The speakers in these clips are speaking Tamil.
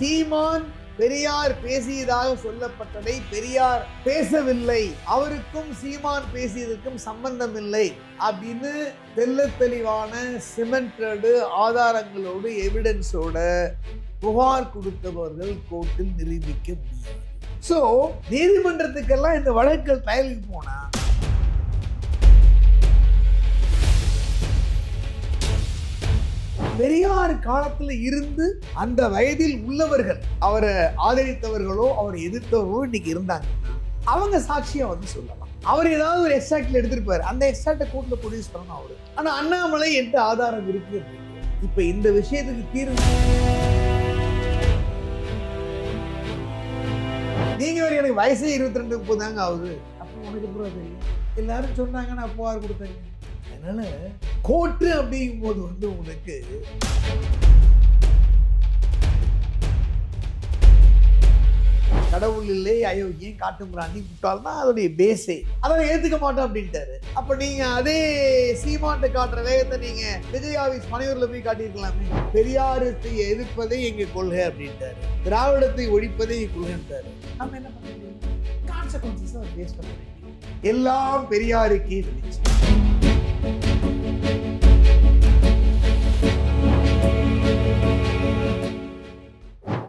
சீமான் பெரியார் பேசியதாக சொல்லப்பட்டதை பெரியார் பேசவில்லை. அவருக்கும் சீமான் பேசியதற்கும் சம்பந்தம் இல்லை அப்படின்னு தெல்ல தெளிவான சிமெண்டடு ஆதாரங்களோடு எவிடன்ஸோட புகார் கொடுத்தவர்கள் கோர்ட்டில் நிரூபிக்க முடியும் ஸோ நீதிமன்றத்துக்கெல்லாம் இந்த வழக்குகள் ட்ரையலுக்கு போனால் பெரியார் காலத்துல இருந்து அந்த வயதில் உள்ளவர்கள் அவரை ஆதரித்தவர்களோ அவரை எதிர்த்தவர்களோ இன்னைக்கு இருந்தாங்க. அவங்க சாட்சியா வந்து சொல்லலாம். அவர் ஏதாவது ஒரு எக்ஸ்ட்ராக்ட்ல எடுத்திருப்பாரு அந்த எக்ஸ்ட்ராக்ட கோர்ட்ல ப்ரொடியூஸ் பண்ணணும் அவரு. ஆனா அண்ணாமலை எந்த ஆதாரம் இருக்கு இப்ப இந்த விஷயத்துக்கு தீர்வு நீங்க வேற எனக்கு வயசே இருபத்தி ரெண்டு முப்பது தாங்க ஆகுது. அப்போ உனக்கு எப்படி தெரியும்? எல்லாரும் சொன்னாங்க நான் புகார் கொடுத்தாங்க? அதனால் கோட்டு அப்படிங்கும் போது வந்து உனக்கு கடவுள் இல்லை அயோக்கியம் காட்டும் பிராணி முட்டாள் தான் அதோடைய பேஸே அதை ஏத்துக்க மாட்டோம் அப்படின்ட்டாரு. அப்ப நீங்க அதே சீமான்ட்ட காட்டுற வேகத்தை நீங்க விஜய் ஆபீஸ் மனையூர்ல போய் காட்டியிருக்கலாமே. பெரியாரத்தை எதிர்ப்பதே எங்க கொள்கை அப்படின்ட்டாரு. திராவிடத்தை ஒழிப்பதே எங்க கொள்கைன்ட்டாரு. நம்ம என்ன பண்ண கான்சிக்வன்சஸ் பேஸ் பண்ண எல்லாம் பெரியாருக்கே வெளிச்சம்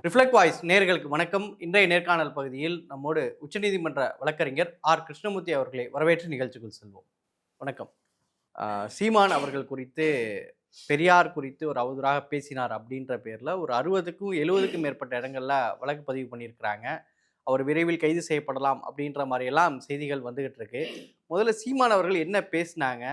ரிஃப்ளெக்ட் வாய்ஸ் நேர்களுக்கு வணக்கம். இன்றைய நேர்காணல் பகுதியில் நம்மோடு உச்சநீதிமன்ற வழக்கறிஞர் ஆர். கிருஷ்ணமூர்த்தி அவர்களை வரவேற்று நிகழ்ச்சிக்குள் செல்வோம். வணக்கம். சீமான் அவர்கள் குறித்து பெரியார் குறித்து ஒரு அவதூறாக பேசினார் அப்படின்ற பேரில் ஒரு அறுபதுக்கும் எழுபதுக்கும் மேற்பட்ட இடங்களில் வழக்கு பதிவு பண்ணியிருக்கிறாங்க. அவர் விரைவில் கைது செய்யப்படலாம் அப்படின்ற மாதிரியெல்லாம் செய்திகள் வந்துகிட்டு இருக்கு. முதல்ல சீமான் அவர்கள் என்ன பேசினாங்க?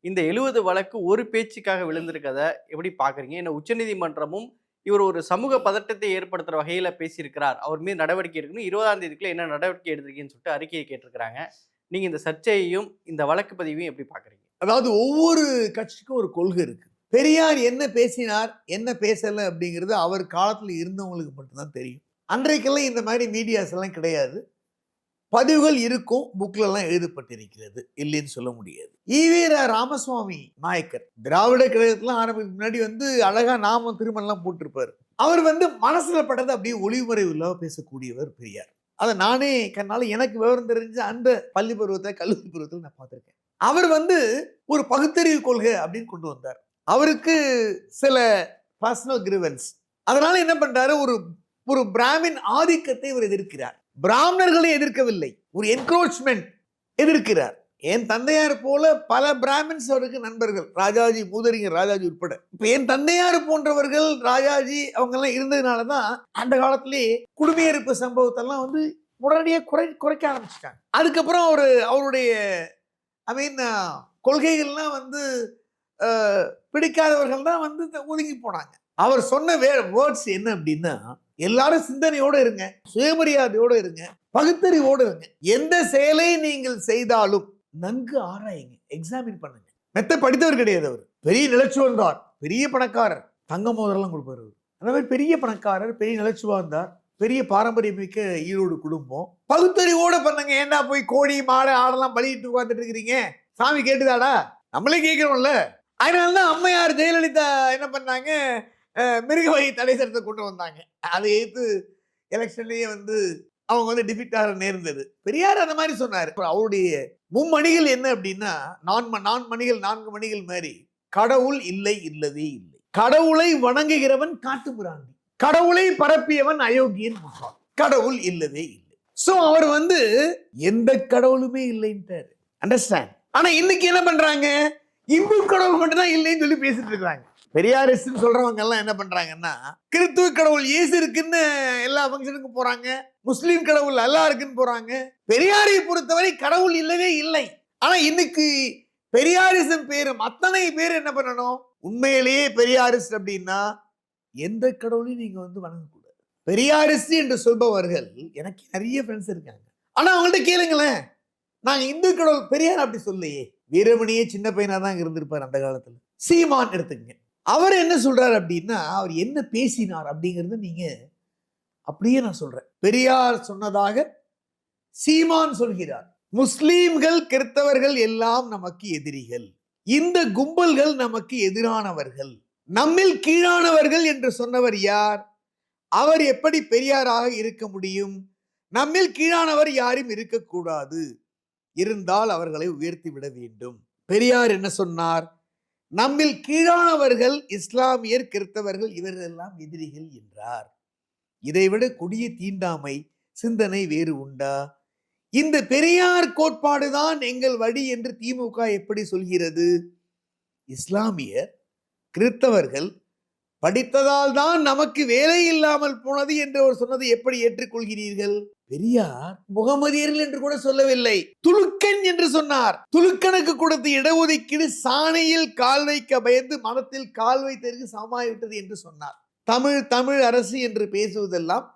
இந்த எழுபது வழக்கு ஒரு பேச்சுக்காக விழுந்திருக்கதை எப்படி பார்க்குறீங்க? ஏன்னா உச்சநீதிமன்றமும் இவர் ஒரு சமூக பதட்டத்தை ஏற்படுத்துகிற வகையில் பேசியிருக்கிறார். அவர் மீது நடவடிக்கை எடுக்கணும். இருபதாம் தேதிக்குள்ள என்ன நடவடிக்கை எடுத்திருக்கீங்கன்னு சொல்லிட்டு அறிக்கையை கேட்டிருக்கிறாங்க. நீங்கள் இந்த சர்ச்சையையும் இந்த வழக்கு பதிவையும் எப்படி பார்க்குறீங்க? அதாவது ஒவ்வொரு கட்சிக்கும் ஒரு கொள்கை இருக்குது பெரியார் என்ன பேசினார் என்ன பேசலை அப்படிங்கிறது அவர் காலத்தில் இருந்தவங்களுக்கு மட்டும்தான் தெரியும். அன்றைக்கெல்லாம் இந்த மாதிரி மீடியாஸ் எல்லாம் கிடையாது. பதிவுகள் இருக்கும் புக்ல எல்லாம் எழுதப்பட்டிருக்கிறது. இல்லைன்னு சொல்ல முடியாது. ஈவேரா ராமசுவாமி நாயக்கர் திராவிட கழகத்துல ஆரம்பிக்கு முன்னாடி வந்து அழகா நாம திருமணம்லாம் போட்டிருப்பாரு. அவர் வந்து மனசுல பட்டதை அப்படியே ஒளிமறைவுல பேசக்கூடியவர் பெரியார். அதை நானே கண்ணால எனக்கு விவரம் தெரிஞ்ச அந்த பள்ளி பருவத்தை கல்லூரி பருவத்தில் நான் பார்த்துருக்கேன். அவர் வந்து ஒரு பகுத்தறிவு கொள்கை அப்படின்னு கொண்டு வந்தார். அவருக்கு சில பர்சனல் கிரிவன்ஸ் அதனால என்ன பண்றாரு? ஒரு ஒரு பிராமின் ஆதிக்கத்தை இவர் எதிர்க்கிறார். பிராமணர்களை எதிர்க்கவில்லை. ஒரு என்க்ரோச்மெண்ட் எதிர்க்கிறார். என் தந்தையார் போல பல பிராமின்ஸ் அவருக்கு நண்பர்கள். ராஜாஜி மூதறிஞர் ராஜாஜி உட்பட. இப்ப என் தந்தையார் போன்றவர்கள் ராஜாஜி அவங்க எல்லாம் இருந்ததுனால தான் அந்த காலத்திலே குடிமையேறுப்பு சம்பவத்தெல்லாம் வந்து உடனடியாக குறை குறைக்க ஆரம்பிச்சிட்டாங்க. அதுக்கப்புறம் அவர் அவருடைய ஐ மீன் கொள்கைகள்லாம் வந்து பிடிக்காதவர்கள் தான் வந்து ஒதுங்கி போனாங்க. அவர் சொன்ன வே வேர்ட்ஸ் என்ன அப்படின்னா எல்லாரும் சிந்தனையோடு இருங்க சுயமரியாதையோடு இருங்க பகுத்தறிவோடு இருங்க. எந்த செயலை நீங்கள் செய்தாலும் நன்கு ஆராயுங்க எக்ஸாமின் பண்ணுங்க. மெத்த படித்தவர் கிடையாது அவர். பெரிய நிலச்சுவந்தார் பெரிய பணக்காரர் தங்க மோதலாம் கொடுப்பாரு அவர். அந்த மாதிரி பெரிய பணக்காரர் பெரிய நிலச்சுவாந்தார் பெரிய பாரம்பரியமிக்க ஈரோடு குடும்பம். பகுத்தறிவோட பண்ணுங்க ஏன்னா போய் கோழி மாடு ஆடெல்லாம் பலியிட்டு உட்காந்துட்டு இருக்கிறீங்க? சாமி கேட்டுதாடா? நம்மளே கேட்கிறோம்ல. அதனாலதான் அம்மையார் ஜெயலலிதா என்ன பண்ணாங்க? மிருக வகை தடை சட்டத்தை கொண்டு வந்தாங்க. அதை எதிர்த்து எலெக்ஷன்லயே வந்து அவங்க வந்து டிஃபிட் ஆக நேர்ந்தது. பெரியார் அந்த மாதிரி சொன்னார். அவருடைய மும்மணிகள் என்ன அப்படின்னா நான் நான் மணிகள் நான்கு மணிகள் மாதிரி கடவுள் இல்லை இல்லவே இல்லை. கடவுளை வணங்குகிறவன் காட்டுமிராண்டி. கடவுளை பரப்பியவன் அயோக்கியன் முட்டாள். கடவுள் இல்லவே இல்லை. சோ அவர் வந்து எந்த கடவுளுமே இல்லைன்ட்டாரு. அண்டர்ஸ்டாண்ட் ஆனா இன்னைக்கு என்ன பண்றாங்க? இந்து கடவுள் மட்டும்தான் இல்லைன்னு சொல்லி பேசிட்டு இருக்காங்க பெரியாரிஸ்ட்னு சொல்றவங்க எல்லாம் என்ன பண்றாங்கன்னா கிறித்துவ கடவுள் இயேசு இருக்குன்னு எல்லா ஃபங்க்ஷனுக்கும் போறாங்க முஸ்லீம் கடவுள் அல்லா இருக்குன்னு போறாங்க. பெரியாரை பொறுத்தவரை கடவுள் இல்லவே இல்லை. ஆனா இன்னைக்கு பெரியாரிசம் பேரும் அத்தனை பேர் என்ன பண்ணணும்? உண்மையிலேயே பெரியாரிஸ்ட் அப்படின்னா எந்த கடவுளையும் நீங்க வந்து வணங்கக்கூடாது. பெரியாரிஸ்ட் என்று சொல்பவர்கள் எனக்கு நிறைய ஃப்ரெண்ட்ஸ் இருக்காங்க. ஆனா அவங்கள்ட்ட கேளுங்களேன். நாங்க இந்து கடவுள் பெரியார் அப்படி சொல்லையே வீரமணியே சின்ன பையனா தான் இருந்திருப்பார் அந்த காலத்துல. சீமான் எடுத்துக்கங்க. அவர் என்ன சொல்றாரு அப்படின்னா அவர் என்ன பேசினார் அப்படிங்கிறத நீங்க அப்படியே நான் சொல்றேன். பெரியார் சொன்னதாக சீமான் சொல்கிறார் முஸ்லீம்கள் கிறிஸ்தவர்கள் எல்லாம் நமக்கு எதிரிகள். இந்த கும்பல்கள் நமக்கு எதிரானவர்கள். நம்மில் கீழானவர்கள் என்று சொன்னவர் யார்? அவர் எப்படி பெரியாராக இருக்க முடியும்? நம்மில் கீழானவர் யாரும் இருக்கக்கூடாது. இருந்தால் அவர்களை உயர்த்தி விட வேண்டும். பெரியார் என்ன சொன்னார்? நம்மில் கீழானவர்கள் இஸ்லாமியர் கிறிஸ்தவர்கள் இவர்களெல்லாம் எதிரிகள் என்றார். இதைவிட கொடிய தீண்டாமை சிந்தனை வேறு உண்டா? இந்த பெரியார் கோட்பாடுதான் எங்கள் வழி என்று திமுக எப்படி சொல்கிறது? இஸ்லாமியர் கிறித்தவர்கள் படித்ததால் தான் நமக்கு வேலை இல்லாமல் போனது என்று அவர் சொன்னதை எப்படி ஏற்றுக்கொள்கிறீர்கள்? பெரியார் முகமதியர்கள் என்று கூட சொல்லவில்லை. துலுக்கன் என்று சொன்னார். துலுக்கனுக்கு கொடுத்த இடஒதுக்கீடு சாணையில் கால் வைக்க பயந்து மனத்தில் கால் வைத்ததற்கு சமமாகிவிட்டது என்று சொன்னார். தமிழ் தமிழ் அரசு என்று பேசுவதெல்லாம்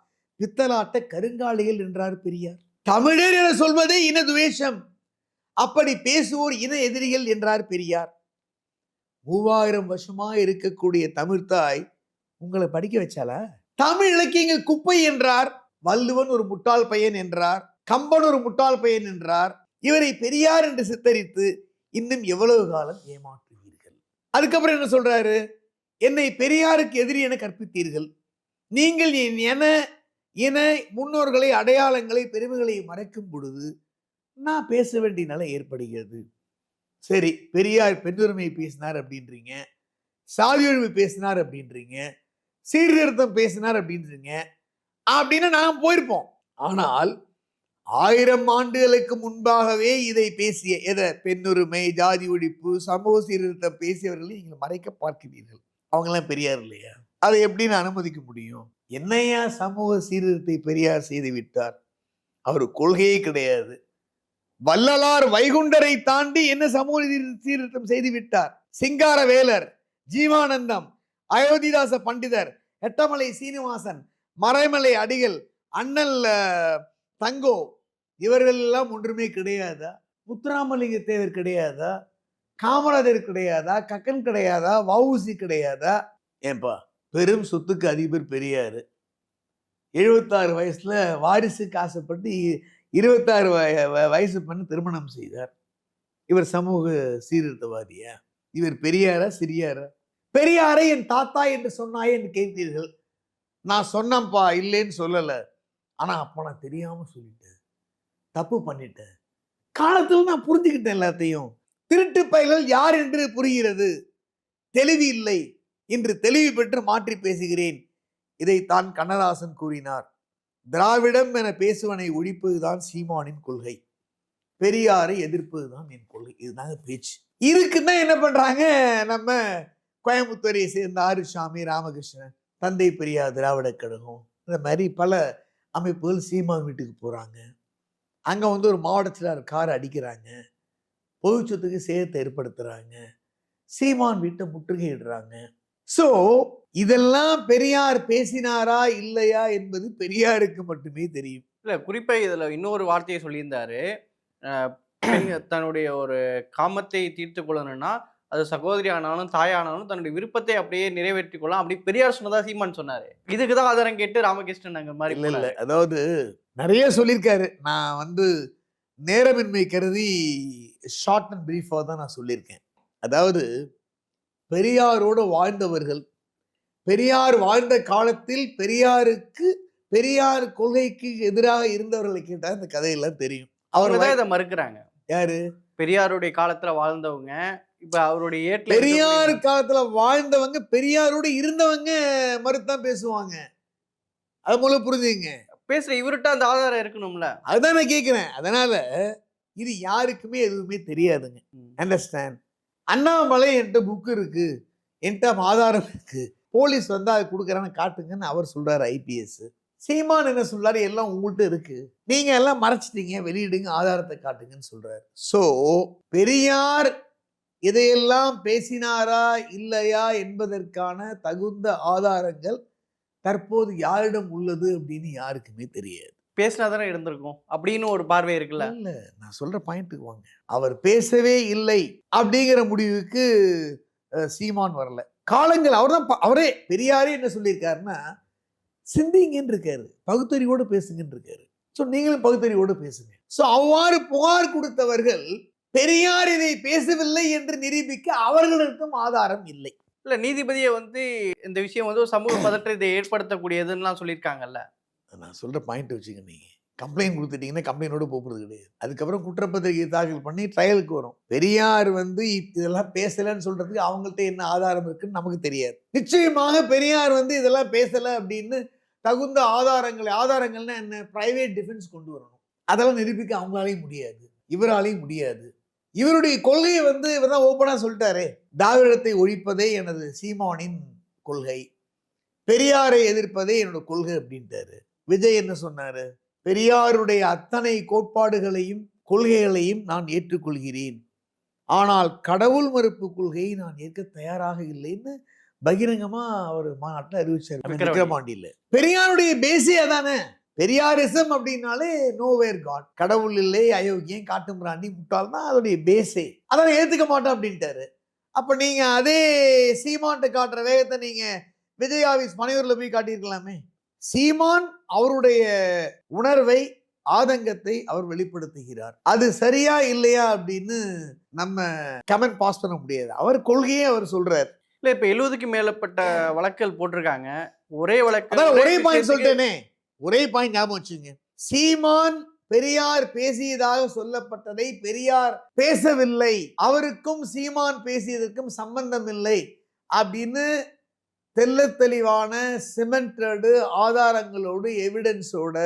பித்தலாட்ட கருங்காலிகள் என்றார் பெரியார். தமிழர் என சொல்வதே இன துவேஷம். அப்படி பேசுவோர் இன எதிரிகள் என்றார் பெரியார். மூவாயிரம் வருஷமா இருக்கக்கூடிய தமிழ்தாய் உங்களை படிக்க வச்சால தமிழ் இலக்கியங்கள் குப்பை என்றார். வள்ளுவன் ஒரு முட்டாள் பையன் என்றார் கம்பன் ஒரு முட்டாள் பையன் என்றார் இவரை பெரியார் என்று சித்தரித்து இன்னும் எவ்வளவு காலம் ஏமாற்றுவீர்கள்? அதுக்கப்புறம் என்ன சொல்றாரு? என்னை பெரியாருக்கு எதிரி என கற்பித்தீர்கள். நீங்கள் என் என என முன்னோர்களை அடையாளங்களை பெருமைகளை மறைக்கும் பொழுது நான் பேச வேண்டிய நிலை ஏற்படுகிறது. சரி பெரியார் பெண்ணுரிமை பேசினார் அப்படின்றீங்க சாதி ஒழிப்பு பேசினார் அப்படின்றீங்க சீர்திருத்தம் பேசினார் அப்படின்றீங்க அப்படின்னு நாம் போயிருப்போம். ஆனால் ஆயிரம் ஆண்டுகளுக்கு முன்பாகவே இதை பேசிய எதை? பெண்ணுரிமை ஜாதி ஒழிப்பு சமூக சீர்திருத்தம் பேசியவர்களை நீங்கள் மறைக்க பார்க்கிறீர்கள். அவங்கெல்லாம் பெரியார் இல்லையா? அதை எப்படி நான் அனுமதிக்க முடியும்? என்னையா சமூக சீர்திருத்தத்தை பெரியார் செய்து விட்டார்? அவர் கொள்கையே கிடையாது. வள்ளலார் வைகுண்டரை தாண்டி என்ன சமூக சீர்திருத்தம் செய்து விட்டார்? சிங்கார வேலர் ஜீவானந்தம் அயோத்திதாச பண்டிதர் எட்டமலை சீனிவாசன் மறைமலை அடிகள் அண்ணல் தங்கோ இவர்கள் எல்லாம் ஒன்றுமே கிடையாதா? முத்துராமலிங்க தேவர் கிடையாதா? காமராஜர் கிடையாதா? கக்கன் கிடையாதா? வவுசி கிடையாதா? ஏன்பா பெரும் சொத்துக்கு அதிபர் பெரியார். எழுபத்தாறு வயசில் வாரிசுக்கு ஆசைப்பட்டு இ- இருபத்தாறு வய- வ- வயசு பண்ணி திருமணம் செய்தார். இவர் சமூக சீர்திருத்தவாதியா? இவர் பெரியாரா சிறியாரா? பெரியாரை என் தாத்தா என்று சொன்னாயே என்று கேட்பீர்கள் நான் சொன்னேன்ப்பா இல்லைன்னு சொல்லலை. ஆனால் அப்போ நான் தெரியாமல் சொல்லிட்டேன். தப்பு பண்ணிட்டேன். காலத்தில் நான் புரிஞ்சுக்கிட்டேன் எல்லாத்தையும். திருட்டு பயல்கள் யார் என்று புரிகிறது? தெளிவு இல்லை. இன்று தெளிவு பெற்று மாற்றி பேசுகிறேன். இதைத்தான் கண்ணதாசன் கூறினார். திராவிடம் என பேசுவனை ஒழிப்பதுதான் சீமானின் கொள்கை. பெரியாரை எதிர்ப்பதுதான் என் கொள்கை. இதுதாங்க பேச்சு. இருக்குன்னா என்ன பண்றாங்க? நம்ம கோயம்புத்தூரை சேர்ந்த ஆறுசாமி ராமகிருஷ்ணன். தந்தை பெரியார் திராவிட கழகம் இந்த மாதிரி பல அமைப்புகள் சீமான் வீட்டுக்கு போகிறாங்க அங்கே வந்து ஒரு மாவட்டத்தில் கார் அடிக்கிறாங்க. பொது சொத்துக்கு சேதத்தை ஏற்படுத்துகிறாங்க சீமான் வீட்டை முற்றுகையிடுறாங்க. ஸோ இதெல்லாம் பெரியார் பேசினாரா இல்லையா என்பது பெரியாருக்கு மட்டுமே தெரியும். இல்லை குறிப்பாக இதில் இன்னொரு வார்த்தையை சொல்லியிருந்தாரு. தன்னுடைய ஒரு காமத்தை தீர்த்து கொள்ளணும்னா அது சகோதரி ஆனாலும் தாயானாலும் தன்னுடைய விருப்பத்தை அப்படியே நிறைவேற்றிக் கொள்ளலாம். அப்படி பெரியார் சொன்னதா சீமான் சொன்னாரு. இதுக்குதான் ஆதாரம் கேட்டு ராமகிருஷ்ணன் அங்க மாதிரி இல்ல இல்ல. அதாவது நிறைய சொல்லியிருக்காரு. நான் வந்து நேரமின்மை கருதி ஷார்ட் அண்ட் பிரீஃபாக தான் நான் சொல்லியிருக்கேன். அதாவது பெரியாரோடு வாழ்ந்தவர்கள் பெரியார் வாழ்ந்த காலத்தில் பெரியாருக்கு பெரியார் கொள்கைக்கு எதிராக இருந்தவர்களை கேட்டா இந்த கதையெல்லாம் தெரியும். அவர் தான் இதை மறுக்கிறாங்க. யாரு? பெரியாருடைய காலத்துல வாழ்ந்தவங்க இப்ப அவருடைய ஏட்ல பெரியார் காலத்துல வாழ்ந்தவங்க பெரியாரோடு இருந்தவங்க மறுத்தான் பேசுவாங்க. அது மூலம் புரிஞ்சுங்க பேசுற இவர்கிட்ட அந்த ஆதாரம் இருக்கணும்ல? அதுதான் நான் கேட்கிறேன் அதனால இது யாருக்குமே எதுவுமே தெரியாதுங்க. அண்டர்ஸ்டாண்ட் அண்ணாமலை என்கிட்ட புக் இருக்கு. என்கிட்ட ஆதாரம் இருக்கு. போலீஸ் வந்தா அது கொடுக்குறான்னு காட்டுங்கன்னு அவர் சொல்றாரு ஐபிஎஸ் சீமான் என்ன சொல்றாரு? எல்லாம் உங்கள்கிட்ட இருக்கு. நீங்க எல்லாம் மறைச்சிட்டீங்க. வெளியிடுங்க ஆதாரத்தை காட்டுங்கன்னு சொல்றாரு. சோ பெரியார் இதையெல்லாம் பேசினாரா இல்லையா என்பதற்கான தகுந்த ஆதாரங்கள் தற்போது யாரிடம் உள்ளது அப்படின்னு யாருக்குமே தெரியாது. பேசினா தானே இருந்திருக்கும் அப்படின்னு ஒரு பார்வை இருக்குல்ல? இல்ல நான் சொல்ற பாயிண்ட்டுக்கு வாங்க. அவர் பேசவே இல்லை அப்படிங்கிற முடிவுக்கு சீமான் வரல. காலங்கள் அவர்தான் ப- அவரே பெரியாரே என்ன சொல்லியிருக்காருன்னா சிந்திங்கன்னு இருக்காரு. பகுத்தறிவோடு பேசுங்கன்னு இருக்காரு. ஸோ நீங்களும் பகுத்தறிவோடு பேசுங்க. ஸோ அவ்வாறு புகார் கொடுத்தவர்கள் பெரியார் இதை பேசவில்லை என்று நிரூபிக்க அவர்களிடத்தும் ஆதாரம் இல்லை. இல்ல நீதிபதியை வந்து இந்த விஷயம் வந்து சமூக பதற்றத்தை ஏற்படுத்தக்கூடியதுன்னுலாம் சொல்லியிருக்காங்கல்ல? நான் சொல்ற பாயிண்ட் வச்சுங்க நீங்க கம்ப்ளைண்ட் கொடுத்துட்டீங்கன்னா கம்ப்ளைண்டோட போகிறது கிடையாது. அதுக்கப்புறம் குற்றப்பத்திரிகை தாக்கல் பண்ணி ட்ரையலுக்கு வரும். பெரியார் வந்து இதெல்லாம் பேசலைன்னு சொல்றதுக்கு அவங்கள்ட்ட என்ன ஆதாரம் இருக்குன்னு நமக்கு தெரியாது. நிச்சயமாக பெரியார் வந்து இதெல்லாம் பேசலை அப்படின்னு தகுந்த ஆதாரங்களை ஆதாரங்கள்னா என்ன? பிரைவேட் டிஃபென்ஸ் கொண்டு வரணும். அதெல்லாம் நிரூபிக்க அவங்களாலையும் முடியாது. இவராலையும் முடியாது. இவருடைய கொள்கையை வந்து இவர் தான் ஓப்பனாக சொல்லிட்டாரே. திராவிடத்தை ஒழிப்பதே எனது சீமானின் கொள்கை. பெரியாரை எதிர்ப்பதே என்னோட கொள்கை அப்படின்ட்டாரு. விஜய் என்ன சொன்னாரு? பெரியாருடைய அத்தனை கோட்பாடுகளையும் கொள்கைகளையும் நான் ஏற்றுக்கொள்கிறேன். ஆனால் கடவுள் மறுப்பு கொள்கையை நான் ஏற்க தயாராக இல்லைன்னு பகிரங்கமா அவர் மாநாட்டில் அறிவிச்சார். விக்கிரமாண்டியில் பெரியாருடைய பேஸே அதானே? பெரியாரிசம் அப்படின்னாலே நோவேர் காட் கடவுள் இல்லை அயோக்கியம் காட்டுமிராண்டி முட்டாள் தான் அதோடைய பேஸே அதை ஏத்துக்க மாட்டோம் அப்படின்ட்டாரு. அப்ப நீங்க அதே சீமான்ட்ட காட்டுற வேகத்தை நீங்க விஜய் ஆபீஸ் மனையூர்ல போய் காட்டியிருக்கலாமே. சீமான் அவருடைய உணர்வை ஆதங்கத்தை அவர் வெளிப்படுத்துகிறார். அது சரியா இல்லையா அப்படின்னு நம்ம கமெண்ட் பாஸ் பண்ண முடியாது. அவர் கொள்கையே அவர் சொல்றார். இல்ல இப்ப எழுபதுக்கு மேலப்பட்ட வழக்குகள் போட்டிருக்காங்க. ஒரே வழக்கு ஒரே பாயிண்ட் சொல்லிட்டேனே. ஒரே பாயிண்ட் ஞாபகம் வச்சுங்க சீமான் பெரியார் பேசியதாக சொல்லப்பட்டதை பெரியார் பேசவில்லை. அவருக்கும் சீமான் பேசியதற்கும் சம்பந்தம் இல்லை அப்படின்னு தெள்ளத் தெளிவான சிமெண்டடு ஆதாரங்களோடு எவிடன்ஸோட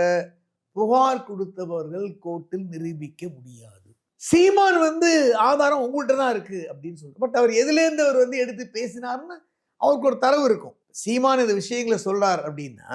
புகார் கொடுத்தவர்கள் கோர்ட்டில் நிரூபிக்க முடியாது. சீமான் வந்து ஆதாரம் உங்கள்கிட்ட தான் இருக்கு அப்படின்னு சொல்லிட்டு பட் அவர் எதுலேருந்து அவர் வந்து எடுத்து பேசினார்னு அவருக்கு ஒரு தரவு இருக்கும். சீமான் இந்த விஷயங்களை சொல்றார் அப்படின்னா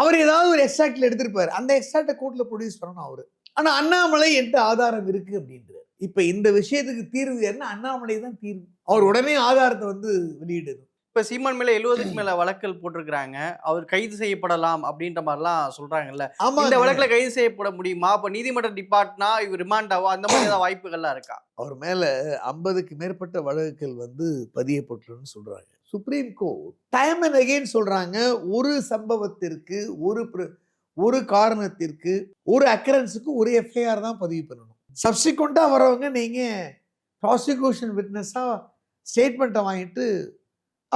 அவர் ஏதாவது ஒரு எக்ஸ்ட்ராக்ட்ல எடுத்திருப்பார். அந்த எக்ஸ்ட்ராக்டை கோர்ட்டில் ப்ரொடியூஸ் பண்ணணும் அவர். ஆனால் அண்ணாமலை என்கிட்ட ஆதாரம் இருக்கு அப்படின்றார். இப்போ இந்த விஷயத்துக்கு தீர்வு என்ன? அண்ணாமலை தான் தீர்வு. அவர் உடனே ஆதாரத்தை வந்து வெளியிடணும் இப்ப சீமான் மேல எழுபதுக்கு மேல வழக்குகள் போட்டிருக்கிறாங்க. அவர் கைது செய்யப்படலாம் அப்படின்ற மாதிரிலாம் சொல்றாங்கல்ல. இந்த வழக்குல கைது செய்யப்பட முடியுமா? அப்ப நீதிமன்ற டிபார்ட்னா இவர் ரிமாண்ட் ஆவோ? அந்த மாதிரி ஏதாவது வாய்ப்புகள்லாம் இருக்கா? அவர் மேல ஐம்பதுக்கு மேற்பட்ட வழக்குகள் வந்து பதியப்பட்டுருன்னு சொல்றாங்க. Supreme court time and again சொல்றாங்க. ஒரு சம்பவத்திற்கு ஒரு ஒரு காரணத்திற்கு ஒரு அக்கரன்ஸுக்கு ஒரு எஃப்ஐஆர் தான் பதிவு பண்ணணும். சப்சிக்வெண்ட்டாக வரவங்க நீங்க ப்ராசிக்யூஷன் விட்னஸாக ஸ்டேட்மெண்ட்டை வாங்கிட்டு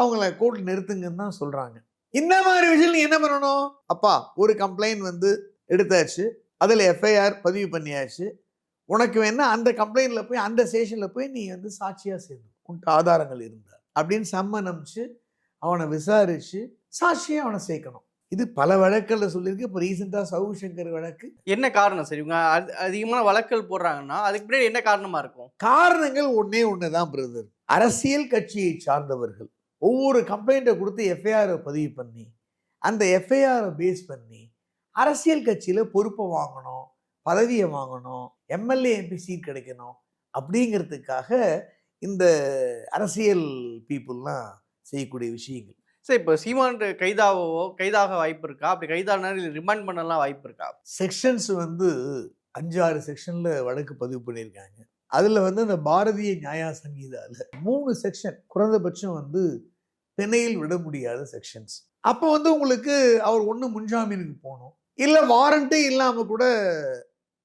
அவங்கள கோர்ட்டில் நிறுத்துங்கன்னு தான் சொல்றாங்க. இந்த மாதிரி விஷயம் நீ என்ன பண்ணணும்? அப்பா ஒரு கம்ப்ளைண்ட் வந்து எடுத்தாச்சு. அதில் எஃப்ஐஆர் பதிவு பண்ணியாச்சு. உனக்கு வேணா அந்த கம்ப்ளைண்ட்ல போய் அந்த ஸ்டேஷன்ல போய் நீ வந்து சாட்சியா சேர்ந்து உன்கிட்ட ஆதாரங்கள் இருந்தா. அப்படின்னு சம்மன் அனுப்பிச்சு அவனை விசாரிச்சு சாட்சியை அவனை சேர்க்கணும். இது பல வழக்கல்ல சொல்லியிருக்கு. இப்போ ரீசெண்டாக சவு சங்கர் வழக்கு. என்ன காரணம் சரி? இவங்க அதி- அதிகமான வழக்குகள் போடுறாங்கன்னா அதுக்கு பின்னாடி என்ன காரணமா இருக்கும்? காரணங்கள் ஒண்ணே ஒன்று தான் பிரதர். அரசியல் கட்சியை சார்ந்தவர்கள். ஒவ்வொரு கம்ப்ளைண்ட்டை கொடுத்து எஃப்ஐஆரை பதிவு பண்ணி அந்த எஃப்ஐஆரை பேஸ் பண்ணி அரசியல் கட்சியில் பொறுப்பை வாங்கணும் பதவியை வாங்கணும் எம்எல்ஏ எம்பி சீட் கிடைக்கணும் அப்படிங்கிறதுக்காக இந்த அரசியல் பீப்புளெலாம் செய்யக்கூடிய விஷயங்கள். சரி இப்போ சீமான் கைதாகவோ கைதாக வாய்ப்பு இருக்கா? அப்படி கைதானா ரிமாண்ட் பண்ணலாம் வாய்ப்பு இருக்கா? செக்ஷன்ஸ் வந்து அஞ்சாறு செக்ஷனில் வழக்கு பதிவு பண்ணியிருக்காங்க. அதில் வந்து அந்த பாரதிய நியாயா சங்கீதாவில் மூணு செக்ஷன் குறைந்தபட்சம் வந்து பிணையில் விட முடியாத செக்ஷன்ஸ் அப்போ வந்து உங்களுக்கு அவர் ஒன்று முன்ஜாமீனுக்கு போகணும். இல்லை வாரண்ட்டே இல்லாமல் கூட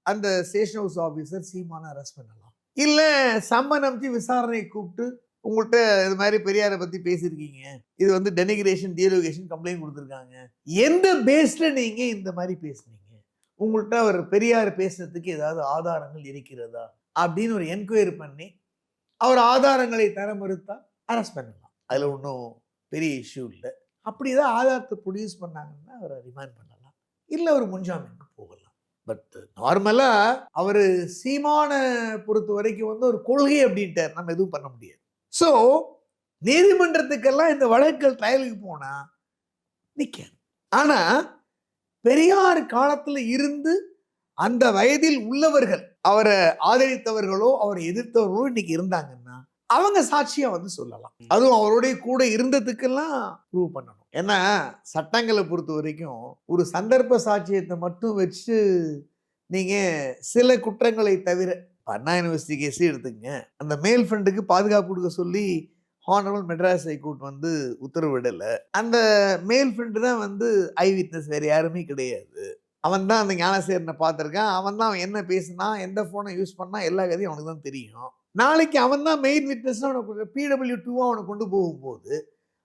அந்த ஸ்டேஷன் ஹவுஸ் ஆஃபீஸர் சீமானை அரெஸ்ட் பண்ணலாம். இல்லை சம்மன் அனுப்பிச்சு விசாரணை கூப்பிட்டு உங்கள்கிட்ட இது மாதிரி பெரியாரை பற்றி பேசியிருக்கீங்க. இது வந்து டெனிகிரேஷன் டியலோகேஷன் கம்ப்ளைண்ட் கொடுத்துருக்காங்க. எந்த பேஸில் நீங்கள் இந்த மாதிரி பேசுனீங்க? உங்கள்கிட்ட அவர் பெரியார் பேசுறதுக்கு ஏதாவது ஆதாரங்கள் இருக்கிறதா? அப்படின்னு ஒரு என்கொயரி பண்ணி அவர் ஆதாரங்களை தர மறுத்தால் அரெஸ்ட் பண்ணலாம். அதில் ஒன்றும் பெரிய இஷ்யூ இல்லை. அப்படி ஏதாவது ஆதாரத்தை ப்ரொடியூஸ் பண்ணாங்கன்னா அவரை ரிமைண்ட் பண்ணலாம். இல்லை அவர் முன்ஜாமீனுக்கு போகலாம். பட் நார்மலாக அவர் சீமான பொறுத்த வரைக்கும் வந்து ஒரு கொள்கை அப்படின்ட்டார். நம்ம எதுவும் பண்ண முடியாது. ஸோ நீதிமன்றத்துக்கெல்லாம் இந்த வழக்குகள் ட்ரையலுக்கு போனால் நிற்காது ஆனால் பெரியார் காலத்தில் இருந்து அந்த வயதில் உள்ளவர்கள் அவரை ஆதரித்தவர்களோ அவரை எதிர்த்தவர்களோ இன்னைக்கு இருந்தாங்கன்னா அவங்க சாட்சியா வந்து சொல்லலாம். அதுவும் அவருடைய கூட இருந்ததுக்கெல்லாம் ப்ரூவ் பண்ணணும். ஏன்னா சட்டங்களை பொறுத்த வரைக்கும் ஒரு சந்தர்ப்ப சாட்சியத்தை மட்டும் வச்சு நீங்க சில குற்றங்களை தவிர அண்ணா யூனிவர்சிட்டி கேஸே எடுத்துங்க அந்த மேல் ஃப்ரெண்டுக்கு பாதுகாப்பு கொடுக்க சொல்லி ஹானரபிள் மெட்ராஸ் ஹைகோர்ட் வந்து உத்தரவிடலை. அந்த மேல் ஃப்ரெண்டு தான் வந்து ஐ விட்னஸ் வேற யாருமே கிடையாது. அவன் தான் அந்த ஞானசேரனை பார்த்துருக்கான். அவன் தான் அவன் என்ன பேசினா எந்த ஃபோனை யூஸ் பண்ணால் எல்லா கதையும் அவனுக்கு தான் தெரியும். நாளைக்கு அவன் தான் மெயின் விட்னஸ்னா அவனுக்கு பிடபிள்யூ டூவாக அவனை கொண்டு போகும்போது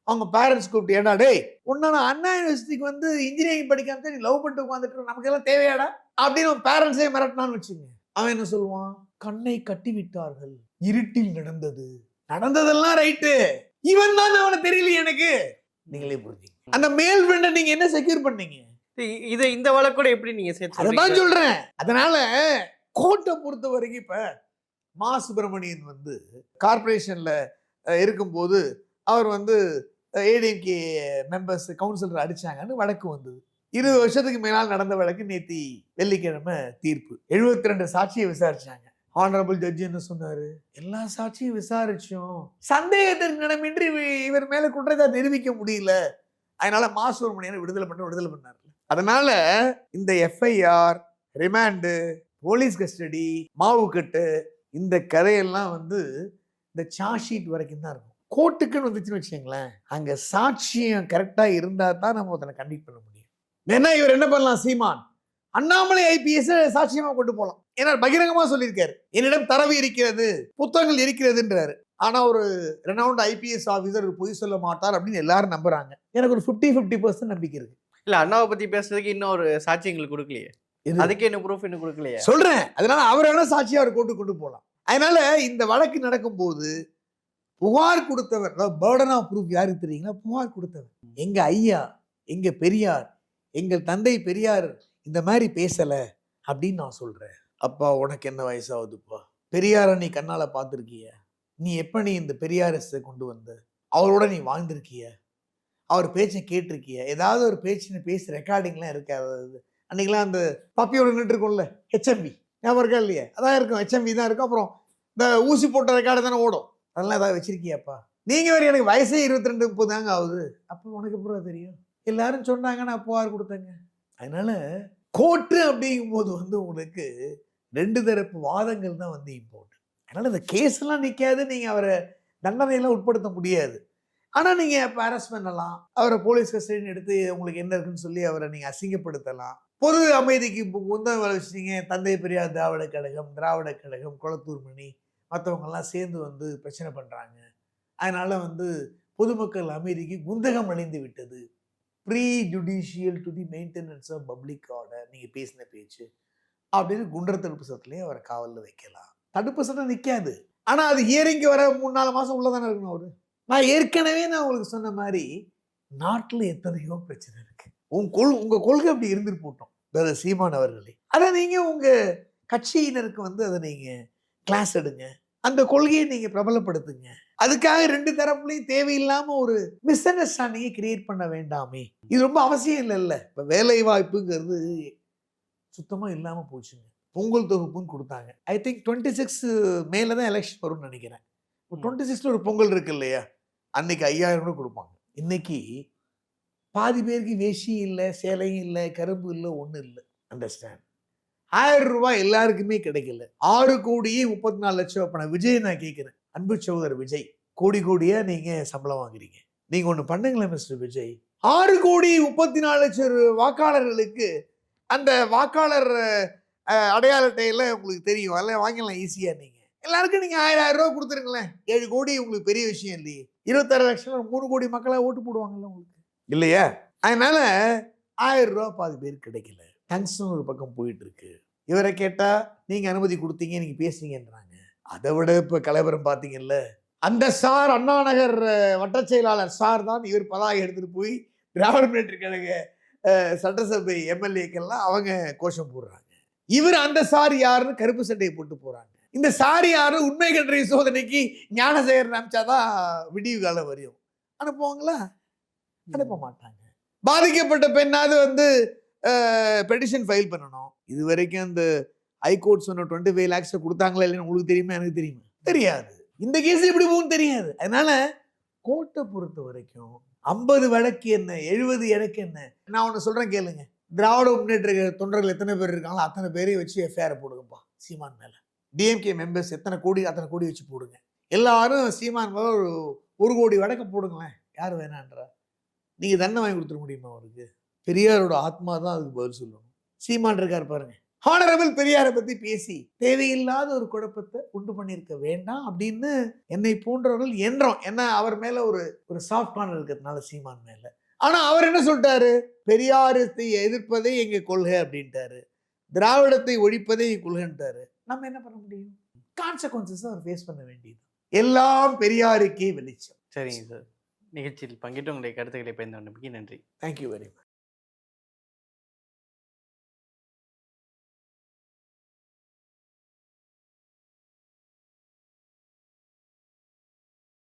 அவங்க பேரண்ட்ஸ் கூப்பிட்டு ஏடா டேய் உன்ன நான் அண்ணா யூனிவர்சிட்டிக்கு வந்து இன்ஜினியரிங் படிக்காம நீ லவ் பண்ணிட்டு உட்காந்துட்டு நமக்கு எல்லாம் தேவையாடா? அப்படின்னு அவன் பேரண்ட்ஸே மிரட்டினான்னு வச்சுங்க அவன் என்ன சொல்லுவான்? கண்ணை கட்டி விட்டார்கள் இருட்டில் நடந்தது. நடந்ததெல்லாம் ரைட்டு இவன் தான் அவனை தெரியலையே எனக்கு. நீங்களே புரிஞ்சுங்க அந்த மேல் ஃப்ரெண்டை நீங்க என்ன செக்யூர் பண்ணீங்க? இதை இந்த வழக்கூட எப்படி நீங்க சேர்த்து அதான்? சொல்றேன். அதனால கோட்டை பொறுத்த வரைக்கும் இப்ப மா சுப்பிரமணியன் வந்து கார்பரேஷன்ல இருக்கும்போது அவர் வந்து ஏடிஎம்கே மெம்பர்ஸ் கவுன்சிலர் அடிச்சாங்கன்னு வழக்கு வந்தது. இருபது வருஷத்துக்கு மேலால் நடந்த வழக்கு நேத்தி வெள்ளிக்கிழமை தீர்ப்பு. 72 ரெண்டு சாட்சியை விசாரிச்சாங்க. ஆனரபிள் ஜட்ஜி என்ன சொன்னாரு? எல்லா சாட்சியும் விசாரிச்சோம். சந்தேகத்திற்கு நடமின்றி இவ- இவர் மேல குற்றத்தை நிரூபிக்க முடியல. அதனால மா சுப்பிரமணியனை விடுதலை பண்ண விடுதலை பண்ணார். அதனால இந்த எஃப்ஐஆர் ரிமாண்டு போலீஸ் கஸ்டடி மாவுக்கட்டு இந்த கதையெல்லாம் வந்து இந்த சார்ஜ் ஷீட் வரைக்கும் தான் இருக்கும். கோர்ட்டுக்குன்னு வந்துச்சுன்னு வச்சுங்களேன் அங்கே சாட்சியம் கரெக்டாக இருந்தால் தான் நம்ம ஒருத்தனை கண்டிக்ட் பண்ண முடியும். ஏன்னா இவர் என்ன பண்ணலாம் சீமான்? அண்ணாமலை ஐபிஎஸ் சாட்சியமாக கொண்டு போகலாம் ஏன்னா பகிரங்கமாக சொல்லியிருக்காரு. என்னிடம் தரவு இருக்கிறது புத்தகங்கள் இருக்கிறதுன்றாரு. ஆனால் ஒரு ரெனவுண்ட் ஐபிஎஸ் ஆஃபீஸர் பொய் சொல்ல மாட்டார் அப்படின்னு எல்லாரும் நம்புறாங்க. எனக்கு ஒரு 50 50% பர்சன்ட் நம்பிக்கை இருக்குது இல்ல அண்ணாவை பத்தி பேசுறதுக்கு இன்னும் ஒரு சாட்சி எங்களுக்கு கொடுக்கலையே? அதுக்கு என்ன ப்ரூஃப் இன்னும் கொடுக்கலையே? சொல்றேன். அதனால அவர் வேணா சாட்சியா அவர் கொண்டு கொண்டு போகலாம் அதனால இந்த வழக்கு நடக்கும்போது புகார் கொடுத்தவர் பேர்டன் ஆஃப் ப்ரூஃப் யாருக்கு தெரியுங்களா? புகார் கொடுத்தவர். எங்க ஐயா எங்க பெரியார் எங்கள் தந்தை பெரியார் இந்த மாதிரி பேசல அப்படின்னு நான் சொல்றேன். அப்பா உனக்கு என்ன வயசாகுதுப்பா? பெரியாரை நீ கண்ணால பார்த்துருக்கிய? நீ எப்ப நீ இந்த பெரியாரஸை கொண்டு வந்த? அவரோட நீ வாழ்ந்திருக்கிய? அவர் பேச்சை கேட்டிருக்கிய. ஏதாவது ஒரு பேச்சுன்னு பேசி ரெக்கார்டிங்லாம் இருக்காது. அன்றைக்கெலாம் அந்த பப்பியோட நின்றுருக்கும்ல ஹெச்எம்பி ஞாபகம் இருக்கா இல்லையா? அதான் இருக்கும் ஹெச்எம்பி தான் இருக்கும். அப்புறம் இந்த ஊசி போட்ட ரெக்கார்டு தானே ஓடும். அதெல்லாம் ஏதாவது வச்சுருக்கியாப்பா? நீங்கள் வேறு எனக்கு வயசே இருபத்தி ரெண்டு முப்பது தாங்க ஆகுது. அப்போ உனக்கு எப்படி தெரியும்? எல்லாரும் சொன்னாங்க நான் புகார் கொடுத்தேங்க. அதனால் கோர்ட்டு அப்படிங்கும்போது வந்து உங்களுக்கு ரெண்டு தரப்பு வாதங்கள் தான் வந்து இம்பார்ட்டன்ட் அதனால் இந்த கேஸ்லாம் நிற்காது நீங்கள் அவரை தண்டனையெல்லாம் உட்படுத்த முடியாது. ஆனால் நீங்கள் இப்போ அரெஸ்ட் பண்ணலாம். அவரை போலீஸ் கஸ்டடின்னு எடுத்து உங்களுக்கு என்ன இருக்குன்னு சொல்லி அவரை நீங்கள் அசிங்கப்படுத்தலாம். பொது அமைதிக்கு இப்போ உந்தம் தந்தை பெரியார் திராவிட கழகம் திராவிட கழகம் குளத்தூர் மணி மற்றவங்கெல்லாம் சேர்ந்து வந்து பிரச்சனை பண்ணுறாங்க அதனால் வந்து பொதுமக்கள் அமைதிக்கு குந்தகம் அடைந்து விட்டது. Prejudicial to the maintenance of public order நீங்கள் பேசின பேச்சு. அப்படின்னு குண்டர் தடுப்பு சட்டத்திலேயே அவரை காவலில் வைக்கலாம். தடுப்பு சட்டம் நிற்காது ஆனால் அது ஹியரிங்க்கு வர மூணு நாலு மாசம் உள்ளதானே இருக்கணும் அவர்? நான் ஏற்கனவே நான் உங்களுக்கு சொன்ன மாதிரி நாட்டில் எத்தனையோ பிரச்சனை இருக்கு. உங்க கொள் உங்க கொள்கை அப்படி இருந்துட்டு போட்டோம். வேற சீமான் அவர்களே. அதை நீங்க உங்க கட்சியினருக்கு வந்து அதை நீங்க கிளாஸ் எடுங்க. அந்த கொள்கையை நீங்க பிரபலப்படுத்துங்க. அதுக்காக ரெண்டு தரப்புலையும் தேவையில்லாம ஒரு மிஸ் அண்டர்ஸ்டாண்டிங்கை கிரியேட் பண்ண வேண்டாமே. இது ரொம்ப அவசியம் இல்லைல்ல. இப்ப வேலை வாய்ப்புங்கிறது சுத்தமா இல்லாம போச்சுங்க. பொங்கல் தொகுப்புன்னு கொடுத்தாங்க. ஐ திங்க் டுவெண்ட்டி சிக்ஸ் மேல தான் எலெக்ஷன் வரும்னு நினைக்கிறேன். டுவெண்ட்டி சிக்ஸ்ல ஒரு பொங்கல் இருக்கு இல்லையா? அன்னைக்கு ஐயாயிரம் ரூபாய் கொடுப்பாங்க. இன்னைக்கு பாதி பேருக்கு வேஷ்டி இல்லை சேலையும் இல்லை கரும்பு இல்லை ஒன்றும் இல்லை. அண்டர்ஸ்டாண்ட் ஆயிரம் ரூபாய் எல்லாருக்குமே கிடைக்கல. ஆறு கோடியே முப்பத்தி நாலு லட்சம் அப்ப நான் விஜய் நான் கேட்குறேன். அன்பு சகோதரர் விஜய் கோடி கோடியாக நீங்கள் சம்பளம் வாங்குறீங்க. நீங்கள் ஒன்று பண்ணுங்களேன் மிஸ்டர் விஜய். ஆறு கோடி முப்பத்தி நாலு லட்சம் வாக்காளர்களுக்கு அந்த வாக்காளர் அடையாள அட்டையெல்லாம் உங்களுக்கு தெரியும். அதெல்லாம் வாங்கிடலாம் ஈஸியாக நீங்கள் எல்லாருக்கும் நீங்க ஆயிரம் ஆயிரம் ரூபாய் கொடுத்துருங்களேன். ஏழு கோடி உங்களுக்கு பெரிய விஷயம் இல்லையே. இருபத்தாறு லட்சம் மூணு கோடி மக்களா ஓட்டு போடுவாங்கல்ல உங்களுக்கு? இல்லையா. அதனால ஆயிரம் ரூபாய் பாதி பேர் கிடைக்கல. டங்ஸ்டும் ஒரு பக்கம் போயிட்டு இருக்கு இவரை கேட்டா நீங்க அனுமதி கொடுத்தீங்க நீங்க பேசுனீங்கன்றாங்க அதை விட இப்ப கலவரம் பாத்தீங்கல்ல அந்த சார் அண்ணா நகர் அஹ், வட்டச் செயலாளர் சார் தான் இவர் பதாகை எடுத்துட்டு போய் திராவிட முன்னேற்ற கழக சட்டசபை எம்எல்ஏக்கெல்லாம் அவங்க கோஷம் போடுறாங்க. இவர் அந்த சார் யாருன்னு கருப்பு சட்டையை போட்டு போறாங்க. இந்த சார் யாரு? உண்மை கண்டறிய சோதனைக்கு ஞானசேகரன் அனுப்பிச்சாதான் விடிவு காலம் வரையும். அனுப்புவாங்களா? அனுப்ப மாட்டாங்க. பாதிக்கப்பட்ட பெண்ணாவது வந்து பெட்டிஷன் ஃபைல் பண்ணணும். இது வரைக்கும் அந்த ஹைகோர்ட் சொன்ன டுவெண்ட்டி ஃபைவ் லேக்ஸை கொடுத்தாங்களா இல்லைன்னு உங்களுக்கு தெரியுமா? எனக்கு தெரியுமா? தெரியாது. இந்த கேஸ் எப்படி போகும் தெரியாது. அதனால கோர்ட்டை பொறுத்த வரைக்கும் ஐம்பது வழக்கு என்ன? எழுபது எனக்கு என்ன? நான் ஒன்று சொல்றேன் கேளுங்க. திராவிட முன்னேற்ற தொண்டர்கள் எத்தனை பேர் இருக்காங்களோ அத்தனை பேரையும் வச்சு எஃப்ஐஆர் போடுங்கப்பா. சீமான் மேல. டிஎம்கே மெம்பர்ஸ் எத்தனை கோடி அத்தனை கோடி வச்சு போடுங்க. எல்லாரும் சீமான் ஒரு ஒரு கோடி வடக்க போடுங்களேன். யார் வேணான்றா. நீங்கள் தண்டனை வாங்கி கொடுத்துட முடியுமா அவருக்கு? பெரியாரோட ஆத்மா தான் அதுக்கு பதில் சொல்லணும். சீமான் இருக்கார் பாருங்க. ஹானரபிள் பெரியாரை பற்றி பேசி தேவையில்லாத ஒரு குழப்பத்தை உண்டு பண்ணியிருக்க வேண்டாம் அப்படின்னு என்னை போன்றவர்கள் என்றோம். ஏன்னா அவர் மேலே ஒரு ஒரு சாஃப்ட் கார்னர் இருக்கிறதுனால சீமான் மேலே. ஆனால் அவர் என்ன சொல்லிட்டாரு? பெரியாரத்தை எதிர்ப்பதே எங்கள் கொள்கை அப்படின்ட்டாரு. திராவிடத்தை ஒழிப்பதே எங்க கொள்கைன்ட்டாரு. நம்ம என்ன பண்ண முடியும்? கான்சிக்வன்சஸ் அவர் ஃபேஸ் பண்ண வேண்டியது. எல்லாம் பெரியாருக்கே வெளிச்சம். சரிங்க சார் நிகழ்ச்சியில் பங்கிட்டு உங்களுடைய கருத்துக்களை பயந்து நம்பிக்கை நன்றி. Thank you very much